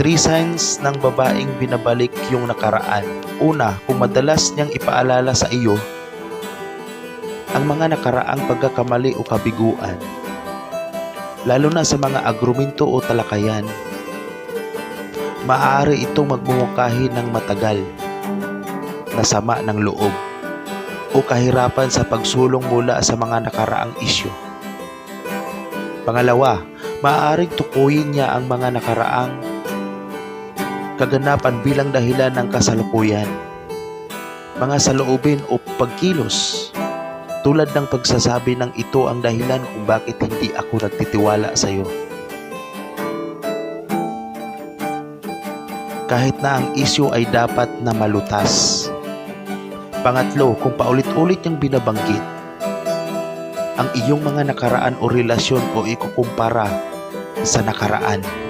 Three signs ng babaeng binabalik yung nakaraan. Una, kung madalas niyang ipaalala sa iyo ang mga nakaraang pagkakamali o kabiguan, lalo na sa mga agrumento o talakayan, maaari itong magmumukahi ng matagal na sama ng loob o kahirapan sa pagsulong mula sa mga nakaraang isyo. Pangalawa, maaaring tukuyin niya ang mga nakaraang kaganapan bilang dahilan ng kasalukuyan. Mga saloobin o pagkilos tulad ng pagsasabi ng ito ang dahilan kung bakit hindi ako nagtitiwala sa iyo. Kahit na ang isyu ay dapat na malutas. Pangatlo, kung paulit-ulit niyang binabanggit ang iyong mga nakaraan o relasyon o ikukumpara sa nakaraan.